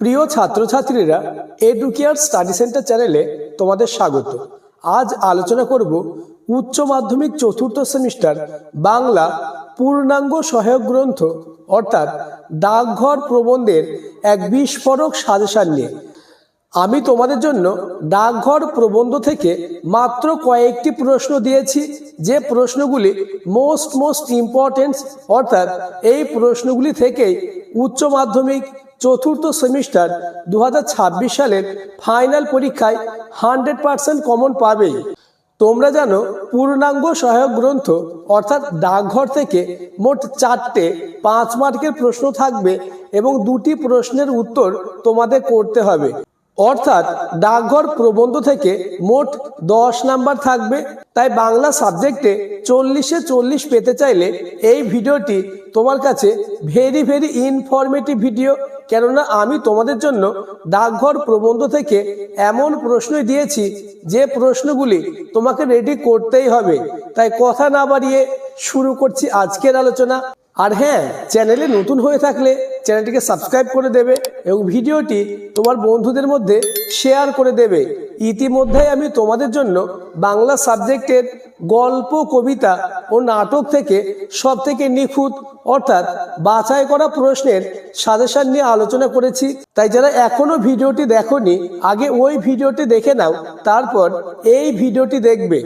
প্রিয় ছাত্রছাত্রীরা educare study centre চ্যানেলে তোমাদের স্বাগত। আজ আলোচনা করব উচ্চ মাধ্যমিক চতুর্থ সেমিস্টার বাংলা পূর্ণাঙ্গ সহায়ক গ্রন্থ, অর্থাৎ ডাকঘর প্রবন্ধের এক বিস্ফোরক সাজেশান নিয়ে। আমি তোমাদের জন্য ডাকঘর প্রবন্ধ থেকে মাত্র কয়েকটি প্রশ্ন দিয়েছি, যে প্রশ্নগুলি মোস্ট মোস্ট ইম্পর্টেন্ট অর্থাৎ এই প্রশ্নগুলি থেকেই উচ্চ মাধ্যমিক চতুর্থ সেমিস্টার দু হাজার ছাব্বিশ সালের ফাইনাল পরীক্ষায় হান্ড্রেড পার্সেন্ট কমন পাবেই তোমরা জানো, পূর্ণাঙ্গ সহায়ক গ্রন্থ, অর্থাৎ ডাকঘর থেকে মোট চারটে পাঁচ মার্কের প্রশ্ন থাকবে এবং দুটি প্রশ্নের উত্তর তোমাদের করতে হবে। অর্থাৎ ডাকঘর প্রবন্ধ থেকে মোট দশ নাম্বার থাকবে। তাই বাংলা সাবজেক্টে চল্লিশে চল্লিশ পেতে চাইলে এই ভিডিওটি তোমার কাছে ভেরি ভেরি ইনফরমেটিভ ভিডিও কেননা আমি তোমাদের জন্য ডাকঘর প্রবন্ধ থেকে এমন প্রশ্নই দিয়েছি যে প্রশ্নগুলি তোমাকে রেডি করতেই হবে। তাই কথা না বাড়িয়ে শুরু করছি আজকের আলোচনা। আর হ্যাঁ চ্যানেলে নতুন হয়ে থাকলে চ্যানেলটিকে সাবস্ক্রাইব করে দেবে এবং ভিডিওটি তোমার বন্ধুদের মধ্যে শেয়ার করে দেবে। ইতিমধ্যে আমি তোমাদের জন্য বাংলা সাবজেক্টের গল্প, কবিতা ও নাটক থেকে সব থেকে নিখুঁত, অর্থাৎ বাছাই করা প্রশ্নের সাজেশন নিয়ে আলোচনা করেছি। তাই যারা এখনও ভিডিওটি দেখোনি, আগে ওই ভিডিওটি দেখে নাও, তারপর এই ভিডিওটি দেখবে।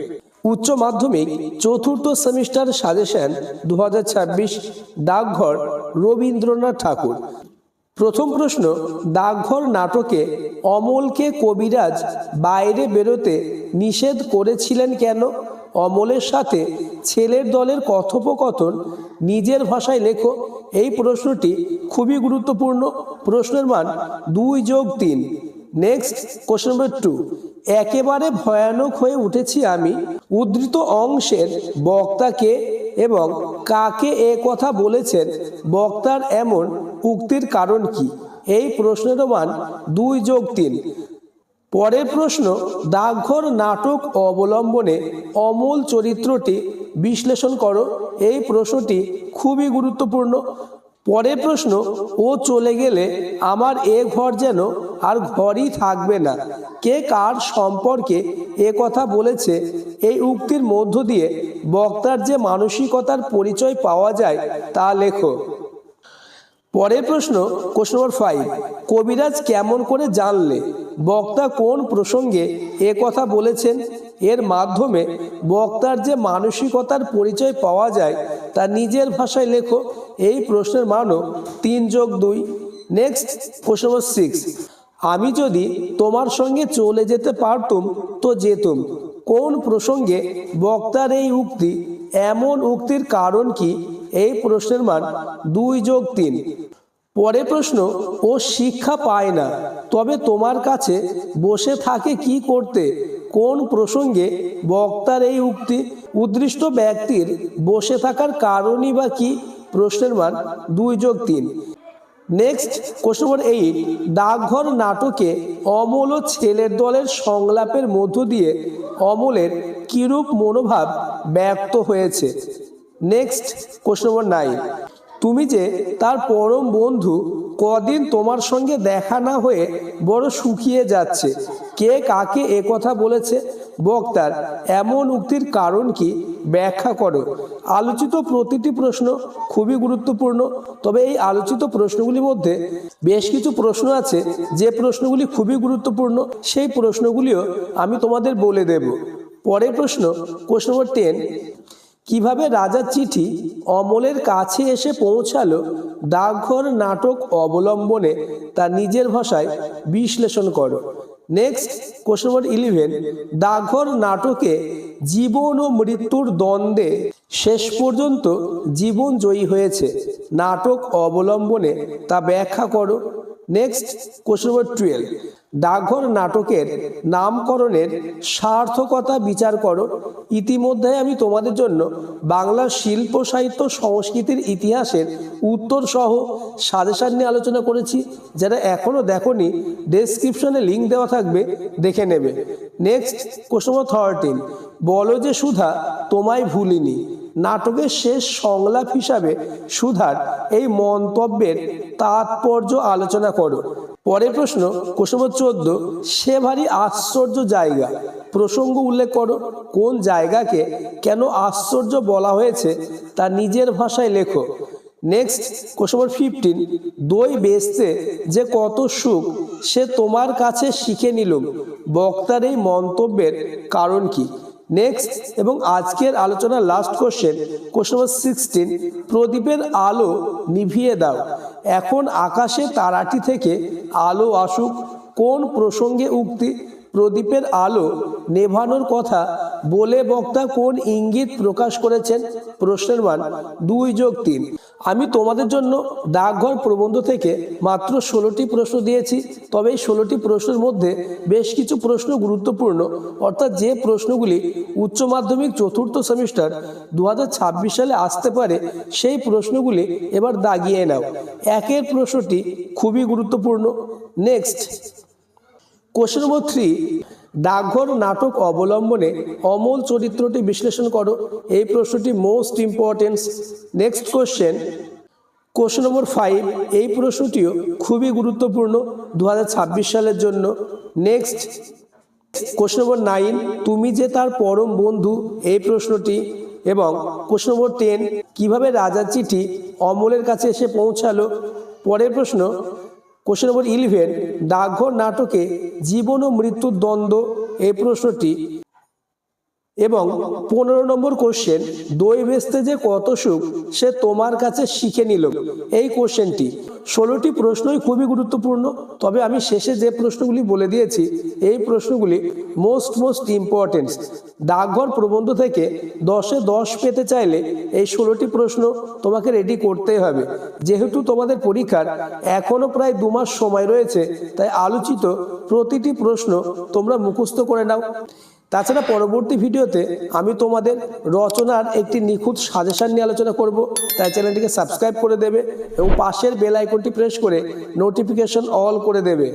উচ্চ মাধ্যমিক চতুর্থ সেমিস্টার সাজেশন দু ডাকঘর রবীন্দ্রনাথ ঠাকুর। প্রথম প্রশ্ন, ডাকঘর নাটকে অমলকে কবিরাজ বাইরে বেরোতে নিষেধ করেছিলেন কেন? অমলের সাথে ছেলের দলের কথোপকথন নিজের ভাষায় লেখো। এই প্রশ্নটি খুবই গুরুত্বপূর্ণ। প্রশ্নের মান দুই যোগ তিন। নেক্সট কোশ্চেন নম্বর টু একেবারে ভয়ানক হয়ে উঠেছি আমি উদ্ধৃত অংশের বক্তাকে এবং কাকে এ কথা বলেছেন, বক্তার এমন উক্তির কারণ কি? এই প্রশ্নের মান দুই যোগ তিন। পরের প্রশ্ন ডাকঘর নাটক অবলম্বনে অমল চরিত্রটি বিশ্লেষণ করো। এই প্রশ্নটি খুবই গুরুত্বপূর্ণ। পরের প্রশ্ন, ও চলে গেলে আমার এ ঘর যেন আর ঘরই থাকবে না। কে কার সম্পর্কে এ কথা বলেছে, এই উক্তির মধ্য দিয়ে বক্তার যে মানসিকতার পরিচয় পাওয়া যায় তা লেখো। পরের প্রশ্ন কোশ্চেন নম্বর ফাইভ কবিরাজ কেমন করে জানলে বক্তা কোন প্রসঙ্গে এ কথা বলেছেন? এর মাধ্যমে বক্তার যে মানসিকতার পরিচয় পাওয়া যায়, তা নিজের ভাষায় লেখো। এই প্রশ্নের মানও তিন যোগ দুই। নেক্সট কোশ্চেন নম্বর সিক্স আমি যদি তোমার সঙ্গে চলে যেতে পারতুম, তো যেতুম। কোন প্রসঙ্গে বক্তার এই উক্তি? এমন উক্তির কারণ কি? এই প্রশ্নের মান দুই যোগ তিন। পরে প্রশ্ন, ও শিক্ষা পায় না, তবে তোমার কাছে বসে থাকে কি করতে? কোন প্রসঙ্গে বক্তার এই উক্তি? উদ্দৃষ্ট ব্যক্তির বসে থাকার কারণই বা কি? প্রশ্নের মান দুই যোগ তিন। নেক্সট কোশ্চেন নম্বর এইট ডাকঘর নাটকে অমল ও ছেলের দলের সংলাপের মধ্য দিয়ে অমলের কিরূপ মনোভাব ব্যক্ত হয়েছে? নেক্সট কোশ্চেন নম্বর নাইন তুমি যে তার পরম বন্ধু কদিন তোমার সঙ্গে দেখা না হয়ে বড় শুকিয়ে যাচ্ছে, কে কাকে এ কথা বলেছে? বক্তার, এমন উক্তির কারণ কি ব্যাখ্যা করো। আলোচিত প্রতিটি প্রশ্ন খুবই গুরুত্বপূর্ণ, তবে এই আলোচিত প্রশ্নগুলির মধ্যে বেশ কিছু প্রশ্ন আছে, যে প্রশ্নগুলি খুবই গুরুত্বপূর্ণ, সেই প্রশ্নগুলিও আমি তোমাদের বলে দেব। পরের প্রশ্ন কোশ্চেন নম্বর টেন কীভাবে রাজার চিঠি অমলের কাছে এসে পৌঁছালো, ডাকঘর নাটক অবলম্বনে তা নিজের ভাষায় বিশ্লেষণ করো। নেক্সট কোশ্চেন নম্বর ইলেভেন ডাকঘর নাটকে জীবন ও মৃত্যুর দ্বন্দ্বে শেষ পর্যন্ত জীবন জয়ী হয়েছে। নাটক অবলম্বনে তা ব্যাখ্যা করো। নেক্সট কোশ্চেন নম্বর টুয়েলভ ডাকঘর নাটকের নামকরণের সার্থকতা বিচার করো। ইতিমধ্যে আমি তোমাদের জন্য বাংলা শিল্প সাহিত্য সংস্কৃতির ইতিহাসের উত্তর সহ সাজেশান নিয়ে আলোচনা করেছি। যারা এখনও দেখোনি ডেসক্রিপশনে লিঙ্ক দেওয়া থাকবে, দেখে নেবে। নেক্সট কোশ্চেন থার্টিন বলো যে সুধা, তোমায় ভুলিনি। নাটকের শেষ সংলাপ হিসাবে সুধার এই মন্তব্যের তাৎপর্য আলোচনা করো। পরের প্রশ্ন নম্বর চোদ্দ, সে ভারী আশ্চর্য জায়গা। প্রসঙ্গ উল্লেখ করো, কোন জায়গাকে কেন আশ্চর্য বলা হয়েছে তা নিজের ভাষায় লেখো। নেক্সট কোশ্চেন ফিফটিন দই বেচতে যে কত সুখ, সে তোমার কাছে শিখে নিলুম বক্তার এই মন্তব্যের কারণ কি? নেক্সট, এবং আজকের আলোচনার last question question number sixteen প্রদীপের আলো নিভিয়ে দাও। এখন আকাশে তারাটি থেকে আলো আসুক কোন প্রসঙ্গে উক্তি? প্রদীপের আলো নেভানোর কথা বলে বক্তা কোন ইঙ্গিত প্রকাশ করেছেন? প্রশ্নের মান দুই যোগ তিন। আমি তোমাদের জন্য ডাকঘর প্রবন্ধ থেকে মাত্র ষোলোটি প্রশ্ন দিয়েছি, তবে এই ষোলোটি প্রশ্নের মধ্যে বেশ কিছু প্রশ্ন গুরুত্বপূর্ণ। অর্থাৎ যে প্রশ্নগুলি উচ্চ মাধ্যমিক চতুর্থ সেমিস্টার দু হাজার ছাব্বিশ সালে আসতে পারে, সেই প্রশ্নগুলি এবার দাগিয়ে নাও। একের প্রশ্নটি খুবই গুরুত্বপূর্ণ। নেক্সট কোশ্চেন নম্বর থ্রি ডাকঘর নাটক অবলম্বনে অমল চরিত্রটি বিশ্লেষণ করো। এই প্রশ্নটি most importance next question question number five এই প্রশ্নটিও খুবই গুরুত্বপূর্ণ দু হাজার ছাব্বিশ সালের জন্য। নেক্সট কোশ্চেন নম্বর নাইন তুমি যে তার পরম বন্ধু, এই প্রশ্নটি। এবং কোশ্চেন নম্বর টেন কীভাবে রাজার চিঠি অমলের কাছে এসে পৌঁছালো? পরের প্রশ্ন। কোশ্চেন নম্বর ইলেভেন ডাকঘর নাটকে জীবন ও মৃত্যুর দ্বন্দ্ব এই প্রশ্নটি এবং পনেরো নম্বর কোশ্চেন দই বেচতে যে কত সুখ, সে তোমার কাছে শিখে নিল। এই কোশ্চেনটি ষোলোটি প্রশ্নই খুবই গুরুত্বপূর্ণ, তবে আমি শেষে যে প্রশ্নগুলি বলে দিয়েছি, এই প্রশ্নগুলি মোস্ট মোস্ট ইম্পর্টেন্ট ডাকঘর প্রবন্ধ থেকে দশে দশ পেতে চাইলে এই ষোলোটি প্রশ্ন তোমাকে রেডি করতেই হবে। যেহেতু তোমাদের পরীক্ষার এখনও প্রায় দু মাস সময় রয়েছে, তাই আলোচিত প্রতিটি প্রশ্ন তোমরা মুখস্থ করে নাও। তাছাড়া পরবর্তী ভিডিওতে আমি তোমাদের রচনার একটি নিখুঁত সাজেশন নিয়ে আলোচনা করব। তাই চ্যানেলটিকে সাবস্ক্রাইব করে দেবে এবং পাশের বেল আইকনটি প্রেস করে নোটিফিকেশন অল করে দেবে।